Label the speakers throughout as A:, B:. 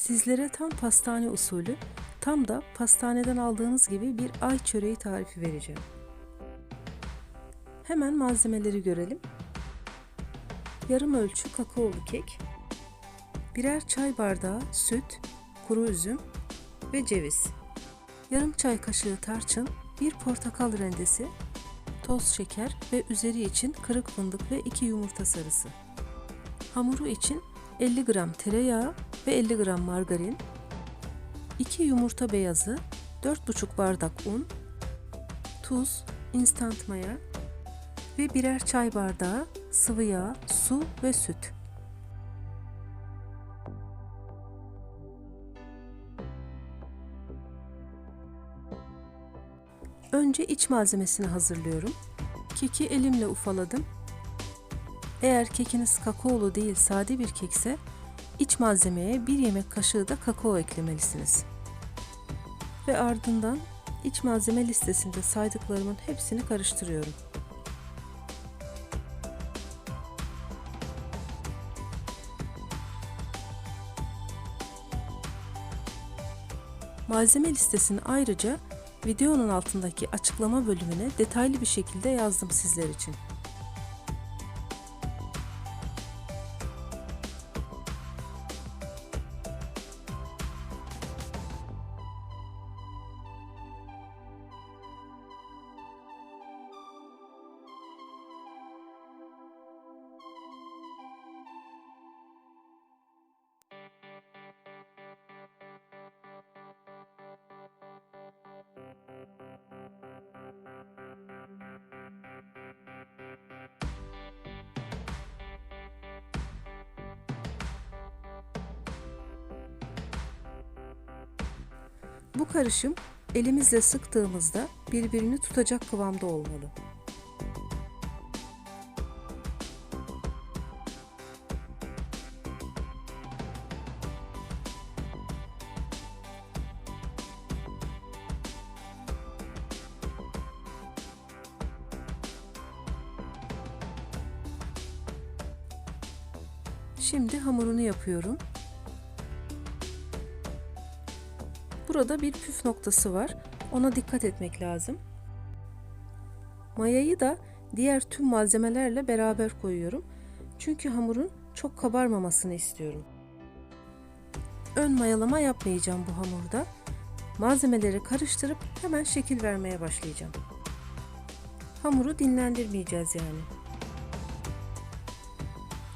A: Sizlere tam pastane usulü, tam da pastaneden aldığınız gibi bir ay çöreği tarifi vereceğim. Hemen malzemeleri görelim. Yarım ölçü kakaolu kek, birer çay bardağı süt, kuru üzüm ve ceviz. Yarım çay kaşığı tarçın, bir portakal rendesi, toz şeker ve üzeri için kırık fındık ve 2 yumurta sarısı. Hamuru için 50 gram tereyağı ve 50 gram margarin, 2 yumurta beyazı, 4,5 bardak un, tuz, instant maya ve birer çay bardağı sıvı yağ, su ve süt. Önce iç malzemesini hazırlıyorum. Keki elimle ufaladım. Eğer kekiniz kakaolu değil sade bir kekse iç malzemeye bir yemek kaşığı da kakao eklemelisiniz. Ve ardından iç malzeme listesinde saydıklarımın hepsini karıştırıyorum. Malzeme listesini ayrıca videonun altındaki açıklama bölümüne detaylı bir şekilde yazdım sizler için. Bu karışım elimizle sıktığımızda birbirini tutacak kıvamda olmalı. Şimdi hamurunu yapıyorum. Burada bir püf noktası var. Ona dikkat etmek lazım. Mayayı da diğer tüm malzemelerle beraber koyuyorum. Çünkü hamurun çok kabarmamasını istiyorum. Ön mayalama yapmayacağım bu hamurda. Malzemeleri karıştırıp hemen şekil vermeye başlayacağım. Hamuru dinlendirmeyeceğiz yani.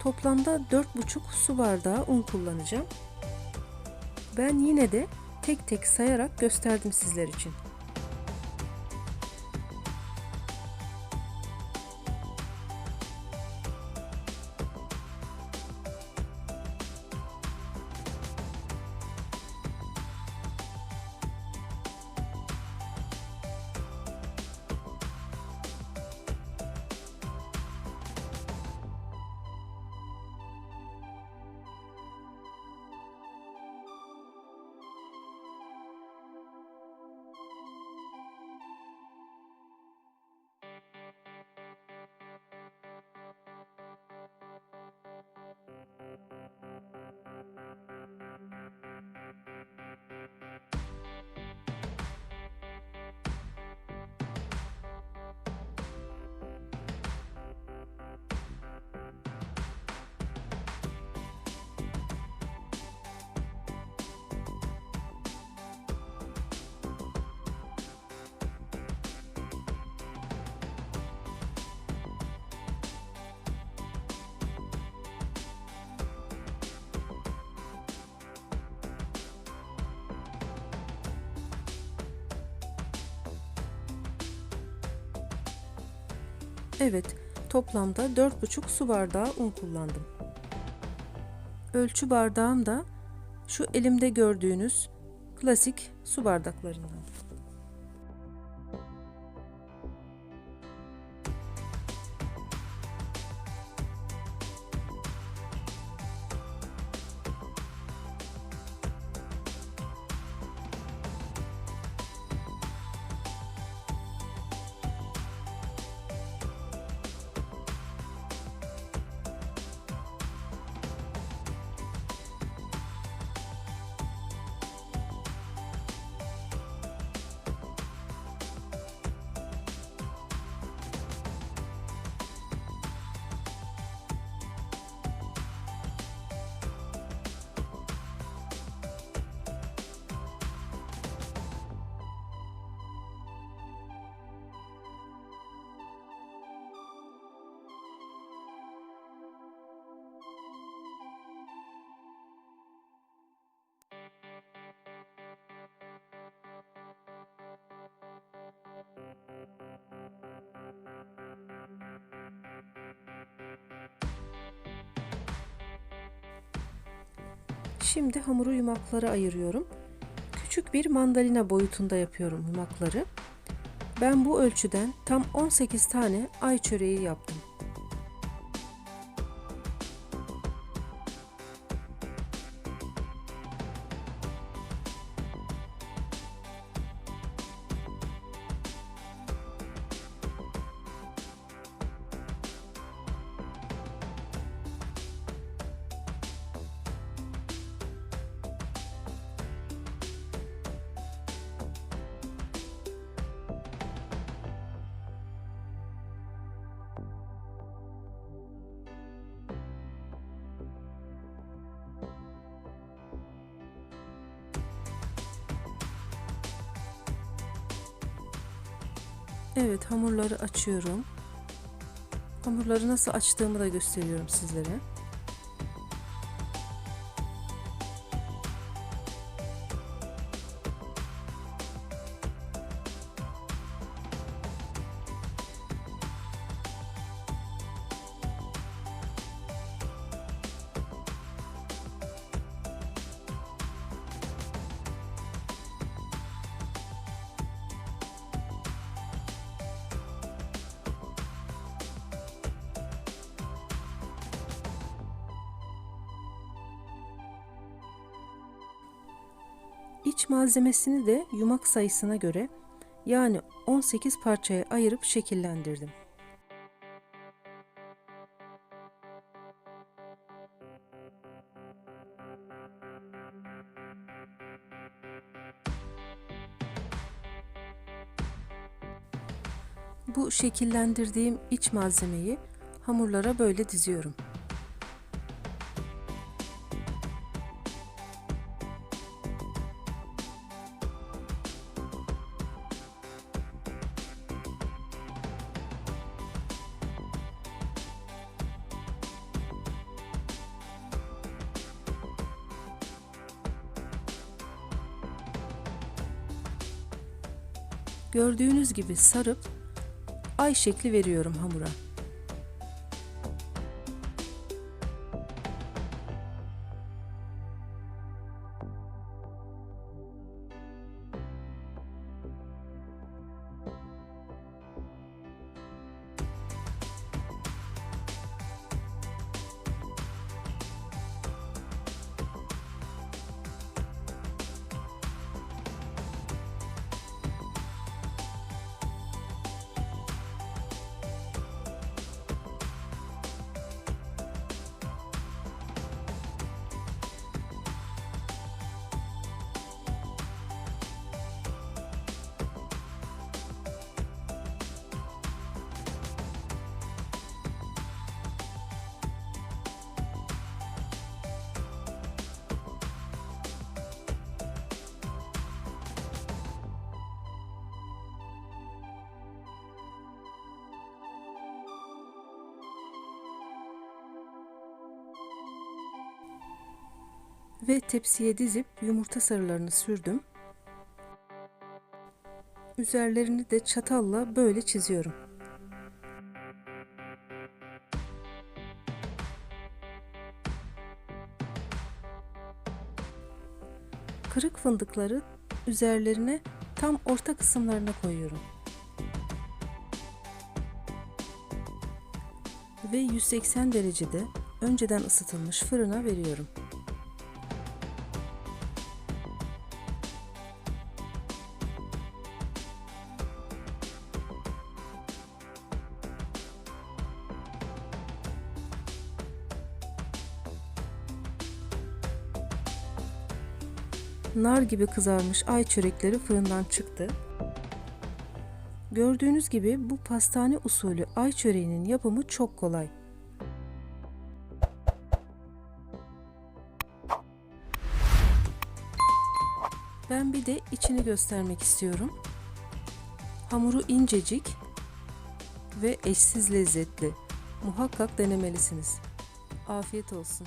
A: Toplamda 4,5 su bardağı un kullanacağım. Ben yine de tek tek sayarak gösterdim sizler için. Evet, toplamda 4,5 su bardağı un kullandım. Ölçü bardağım da şu elimde gördüğünüz klasik su bardaklarından. Şimdi hamuru yumaklara ayırıyorum. Küçük bir mandalina boyutunda yapıyorum yumakları. Ben bu ölçüden tam 18 tane ay çöreği yaptım. Evet hamurları açıyorum. Hamurları nasıl açtığımı da gösteriyorum sizlere. İç malzemesini de yumak sayısına göre yani 18 parçaya ayırıp şekillendirdim. Bu şekillendirdiğim iç malzemeyi hamurlara böyle diziyorum. Gördüğünüz gibi sarıp ay şekli veriyorum hamura. Ve tepsiye dizip yumurta sarılarını sürdüm. Üzerlerini de çatalla böyle çiziyorum. Kırık fındıkları üzerlerine tam orta kısımlarına koyuyorum. Ve 180 derecede önceden ısıtılmış fırına veriyorum. Nar gibi kızarmış ay çörekleri fırından çıktı. Gördüğünüz gibi bu pastane usulü ay çöreğinin yapımı çok kolay. Ben bir de içini göstermek istiyorum. Hamuru incecik ve eşsiz lezzetli. Muhakkak denemelisiniz. Afiyet olsun.